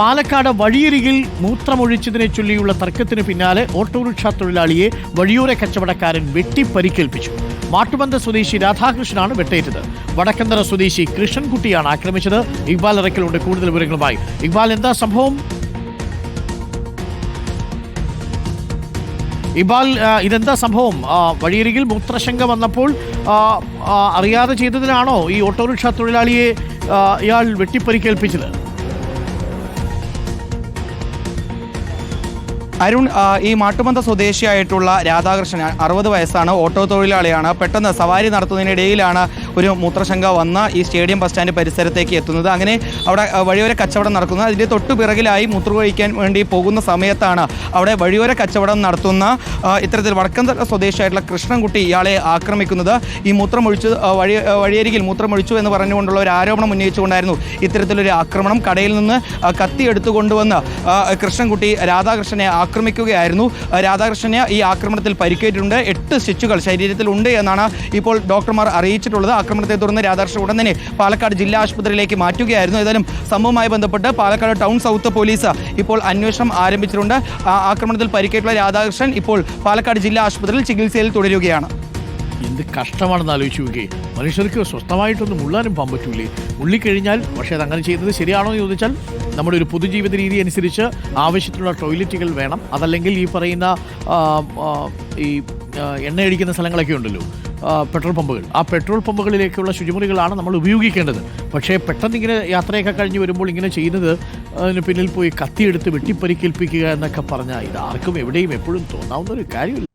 പാലക്കാട് വഴിയരികിൽ മൂത്രമൊഴിച്ചതിനെ ചൊല്ലിയുള്ള തർക്കത്തിന് പിന്നാലെ ഓട്ടോറിക്ഷ തൊഴിലാളിയെ വഴിയോര കച്ചവടക്കാരൻ വെട്ടിപ്പരിക്കേൽപ്പിച്ചു. മാട്ടുബന്ധ സ്വദേശി രാധാകൃഷ്ണനാണ് വെട്ടേറ്റത്. വടക്കന്തറ സ്വദേശി കൃഷ്ണൻകുട്ടിയാണ് ആക്രമിച്ചത്. ഇക്ബാൽ ഇറക്കലുണ്ട് കൂടുതൽ വിവരങ്ങളുമായി. ഇക്ബാൽ എന്താ സംഭവം? ഇബാൽ ഇതെന്താ സംഭവം? വഴിയരികിൽ മൂത്രശങ്ക വന്നപ്പോൾ അറിയാതെ ചെയ്തതിനാണോ ഈ ഓട്ടോറിക്ഷ തൊഴിലാളിയെ ഇയാൾ വെട്ടിപ്പരിക്കേൽപ്പിച്ചത്? അരുൺ ഈ മാട്ടുമന്ത സ്വദേശിയായിട്ടുള്ള രാധാകൃഷ്ണൻ അറുപത് വയസ്സാണ് ഓട്ടോ തൊഴിലാളിയാണ്. പെട്ടെന്ന് സവാരി നടത്തുന്നതിനിടയിലാണ് ഒരു മൂത്രശങ്ക വന്ന് ഈ സ്റ്റേഡിയം ബസ് സ്റ്റാൻഡ് പരിസരത്തേക്ക് എത്തുന്നത്. അങ്ങനെ അവിടെ ആ, വഴിയോര കച്ചവടം നടക്കുന്നത് അതിന്റെ തൊട്ടു പിറകിലായി മൂത്രമൊഴിക്കാൻ വേണ്ടി പോകുന്ന സമയത്താണ് അവിടെ വഴിയോര കച്ചവടം നടത്തുന്ന ആ, ഇത്തരത്തിൽ വടക്കന്തല സ്വദേശിയായിട്ടുള്ള കൃഷ്ണൻകുട്ടി ഇയാളെ ആക്രമിക്കുന്നത്. ഈ മൂത്രമൊഴിച്ചു ആ, വഴി ആ, വഴിയരികിൽ മൂത്രമൊഴിച്ചു എന്ന് പറഞ്ഞുകൊണ്ടുള്ള ഒരു ആരോപണം ഉന്നയിച്ചുകൊണ്ടായിരുന്നു ഇത്തരത്തിലൊരു ആക്രമണം. കടയിൽ നിന്ന് ആ, കത്തി എടുത്തു കൊണ്ടുവന്ന് ആ, കൃഷ്ണൻകുട്ടി രാധാകൃഷ്ണനെ ആക്രമിക്കുകയായിരുന്നു. രാധാകൃഷ്ണനെ ഈ ആക്രമണത്തിൽ പരിക്കേറ്റിട്ടുണ്ട്. എട്ട് സ്റ്റിച്ചുകൾ ശരീരത്തിൽ ഉണ്ട് എന്നാണ് ഇപ്പോൾ ഡോക്ടർമാർ അറിയിച്ചിട്ടുള്ളത്. ആക്രമണത്തെ തുടർന്ന് രാധാകൃഷ്ണൻ ഉടൻ തന്നെ പാലക്കാട് ജില്ലാ ആശുപത്രിയിലേക്ക് മാറ്റുകയായിരുന്നു. ഏതായാലും സംഭവവുമായി ബന്ധപ്പെട്ട് പാലക്കാട് ടൗൺ സൗത്ത് പോലീസ് ഇപ്പോൾ അന്വേഷണം ആരംഭിച്ചിട്ടുണ്ട്. ആക്രമണത്തിൽ പരിക്കേറ്റുള്ള രാധാകൃഷ്ണൻ ഇപ്പോൾ പാലക്കാട് ജില്ലാ ആശുപത്രിയിൽ ചികിത്സയിൽ തുടരുകയാണ്. എന്ത് കഷ്ടമാണെന്ന് ആലോചിച്ച് നോക്കി മനുഷ്യർക്ക് സ്വസ്ഥമായിട്ടൊന്നും ഉള്ളാനും പോകാൻ പറ്റൂലേ ഉള്ളിക്കഴിഞ്ഞാൽ പക്ഷേ അത് അങ്ങനെ ശരിയാണോ എന്ന് ചോദിച്ചാൽ നമ്മുടെ ഒരു പൊതുജീവിത രീതി അനുസരിച്ച് ആവശ്യത്തിനുള്ള ടോയ്ലറ്റുകൾ വേണം. അതല്ലെങ്കിൽ ഈ പറയുന്ന ഈ എണ്ണയടിക്കുന്ന സ്ഥലങ്ങളൊക്കെ ഉണ്ടല്ലോ. പെട്രോൾ പമ്പുകൾ. ആ പെട്രോൾ പമ്പുകളിലേക്കുള്ള ശുചിമുറികളാണ് നമ്മൾ ഉപയോഗിക്കേണ്ടത്. പക്ഷേ പെട്ടെന്ന് ഇങ്ങനെ യാത്രയൊക്കെ കഴിഞ്ഞ് വരുമ്പോൾ ഇങ്ങനെ ചെയ്യുന്നത് അതിന് പിന്നിൽ പോയി കത്തിയെടുത്ത് വെട്ടിപ്പരിക്കേൽപ്പിക്കുക എന്നൊക്കെ പറഞ്ഞാൽ ഇത് ആർക്കും എവിടെയും എപ്പോഴും തോന്നാവുന്ന ഒരു കാര്യമില്ല.